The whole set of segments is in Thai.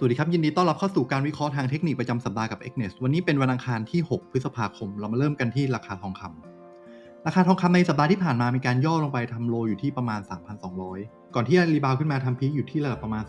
สวัสดีครับ ยินดีต้อนรับเข้าสู่การวิเคราะห์ทางเทคนิคประจำสัปดาห์กับ x n e s วันนี้เป็นวันอังคารที่ 6 พฤษภาคม เรามาเริ่มกันที่ราคาทองคำราคาทองคำในสัปดาห์ที่ผ่านมามีการย่อลงไปทำโลอยู่ที่ประมาณ 3,200 ก่อนที่จะรีบาวขึ้นมาทำพีคอยู่ที่ระดับประมาณ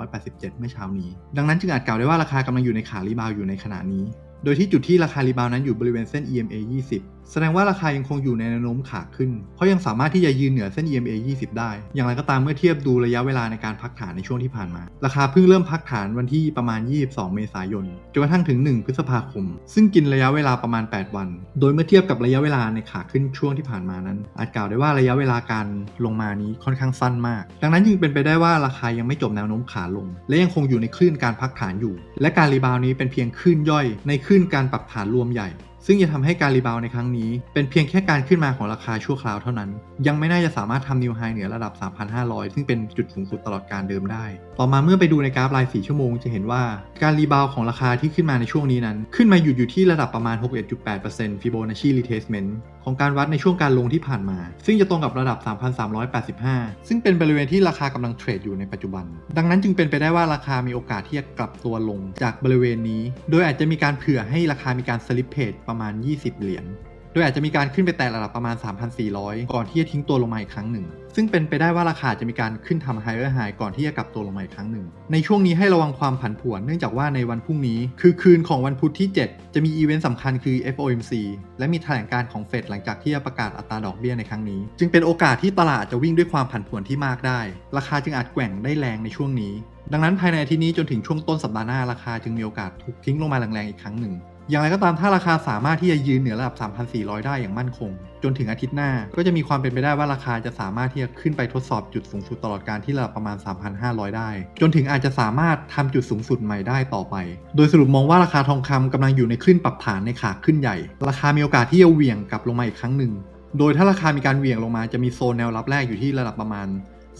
3,387 เมื่อเช้านี้ ดังนั้นจึงอาจกล่าวได้ว่าราคากำลังอยู่ในขารีบาวอยู่ในขณะนี้ โดยที่จุดที่ราคารีบาวนั้นอยู่บริเวณเส้น EMA 20 แสดงว่าราคายังคงอยู่ในแนวโน้มขาขึ้น เพราะยังสามารถที่จะยืนเหนือเส้น EMA 20 ได้ อย่างไรก็ตามเมื่อเทียบดูระยะเวลาในการพักฐานในช่วงที่ผ่านมา ราคาเพิ่งเริ่มพักฐานวันที่ประมาณ 22 เมษายน จนกระทั่งถึง 1 พฤษภาคม ซึ่งกินระยะเวลาประมาณ 8 วัน โดยเมื่อเทียบกับระยะเวลาในขาขึ้นช่วงที่ผ่านมานั้น อาจกล่าวได้ว่าระยะเวลาการลงมานี้ค่อนข้างสั้นมาก ดังนั้นจึงเป็นไปได้ว่าราคายังไม่จบแนวโน้มขาลง และยังคงอยู่ในคลื่นการพักฐานอยู่ และการรีบาวด์นี้เป็นเพียงคลื่นย่อย ในคลื่นการปรับฐานรวมใหญ่ ซึ่งจะทำให้การรีบาวในครั้งนี้ เป็นเพียงแค่การขึ้นมาของราคาชั่วคราวเท่านั้น ยังไม่น่าจะสามารถทำนิวไฮเหนือระดับ 3,500 ซึ่งเป็นจุดสูงสุดตลอดการเดิมได้ ต่อมาเมื่อไปดูในกราฟราย 4 ชั่วโมงจะเห็นว่าการรีบาวของราคาที่ขึ้นมาในช่วงนี้นั้น ขึ้นมาหยุดอยู่ที่ระดับประมาณ 61.8% Fibonacci retracement ของการวัดในช่วงการลงที่ผ่านมา ซึ่งจะตรงกับระดับ 3,385 ซึ่งเป็นบริเวณที่ราคากำลังเทรดอยู่ในปัจจุบัน ดังนั้นจึงเป็นไปได้ว่าราคามีโอกาสที่จะกลับตัวลงจากบริเวณนี้ โดยอาจจะมีการเผื่อให้ราคามีการสลิปเพจประมาณ 20 เหรียญ โดยอาจจะมีการขึ้นไปแตะระดับประมาณ 3,400 ก่อนที่จะทิ้งตัวลงมาอีกครั้งหนึ่ง ซึ่งเป็นไปได้ว่าราคาจะมีการขึ้นทำ higher high ก่อนที่จะกลับตัวลงมาอีกครั้งหนึ่ง ในช่วงนี้ให้ระวังความผันผวน เนื่องจากว่าในวันพรุ่งนี้ คือคืนของวันพุธที่ 7 จะมีอีเวนต์สำคัญคือ FOMC และมีแถลงการของเฟดหลังจากที่จะประกาศอัตราดอกเบี้ยในครั้งนี้ จึงเป็นโอกาสที่ตลาดจะวิ่งด้วยความผันผวนที่มากได้ ราคาจึงอาจแกว่งได้แรงในช่วงนี้ดังนั้นภายในอาทิตย์นี้จนถึงช่วงต้นสัปดาห์หน้าราคาจึงมีโอกาสถูกทิ้งลงมาแรงๆอีกครั้งหนึ่ง อย่างไรก็ตามถ้าราคาสามารถที่จะยืนเหนือระดับ 3,400 ได้อย่างมั่นคง จนถึงอาทิตย์หน้า ก็จะมีความเป็นไปได้ว่าราคาจะสามารถที่จะขึ้นไปทดสอบจุดสูงสุดตลอดการที่ระดับประมาณ 3,500 ได้ จนถึงอาจจะสามารถทำจุดสูงสุดใหม่ได้ต่อไป โดยสรุปมองว่าราคาทองคำกำลังอยู่ในคลื่นปรับฐานในขาขึ้นใหญ่ ราคามีโอกาสที่จะเหวี่ยงกลับลงมาอีกครั้งหนึ่ง โดยถ้าราคามีการเหวี่ยงลงมาจะมีโซนแนวรับแรกอยู่ที่ระดับประมาณ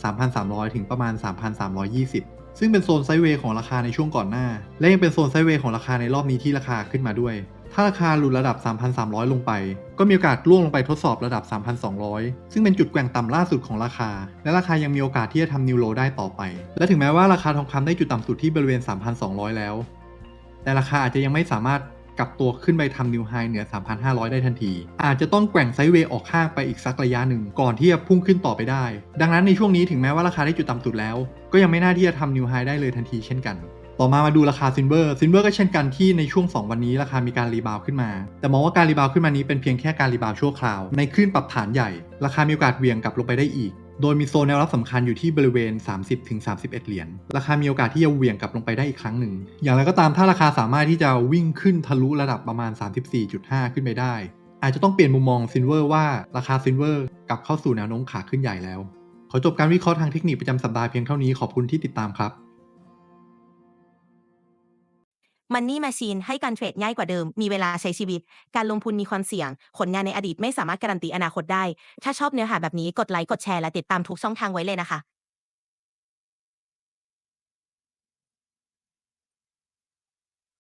3,300 ถึงประมาณ 3,320 ซึ่งเป็นโซนไซด์เวย์ของราคาในช่วงก่อนหน้า และยังเป็นโซนไซด์เวย์ของราคาในรอบนี้ที่ราคาขึ้นมาด้วย ถ้าราคาหลุดระดับ 3,300 ลงไป ก็มีโอกาสล่วงลงไปทดสอบระดับ 3,200 ซึ่งเป็นจุดแกว่งต่ำล่าสุดของราคา และราคายังมีโอกาสที่จะทำนิวโลได้ต่อไป และถึงแม้ว่าราคาทองคำได้จุดต่ำสุดที่บริเวณ 3,200 แล้ว แต่ราคาอาจจะยังไม่สามารถ กลับตัวขึ้นไปทำนิวไฮเหนือ 3,500 ได้ทันที อาจจะต้องแกว่งไซด์เวย์ออกข้างไปอีกสักระยะหนึ่ง ก่อนที่จะพุ่งขึ้นต่อไปได้ ดังนั้นในช่วงนี้ถึงแม้ว่าราคาได้จุดต่ำสุดแล้ว ก็ยังไม่น่าที่จะทำนิวไฮได้เลยทันทีเช่นกัน ต่อมามาดูราคาซินเวอร์ซินเวอร์ก็เช่นกันที่ในช่วง 2 วันนี้ราคามีการรีบาวขึ้นมา แต่มองว่าการรีบาวขึ้นมานี้เป็นเพียงแค่การรีบาวชั่วคราว ในคลื่นปรับฐานใหญ่ ราคามีโอกาสเวียงกลับลงไปได้อีก โดยมีโซนแนวรับสำคัญอยู่ที่บริเวณ 30-31 เหรียญ ราคามีโอกาสที่จะเหวี่ยงกลับลงไปได้อีกครั้งหนึ่ง อย่างไรก็ตามถ้าราคาสามารถที่จะวิ่งขึ้นทะลุระดับประมาณ 34.5 ขึ้นไปได้ อาจจะต้องเปลี่ยนมุมมองซินเวอร์ว่าราคาซินเวอร์กลับเข้าสู่แนวโน้มขาขึ้นใหญ่แล้ว ขอจบการวิเคราะห์ทางเทคนิคประจำสัปดาห์เพียงเท่านี้ขอบคุณที่ติดตามครับ มันนี่มาชีนให้การเทรดง่ายกว่าเดิม มีเวลาใช้ชีวิต การลงทุนมีความเสี่ยง ผลงานในอดีตไม่สามารถการันตีอนาคตได้ ถ้าชอบเนื้อหาแบบนี้กดไลค์กดแชร์และติดตามทุกช่องทางไว้เลยนะคะ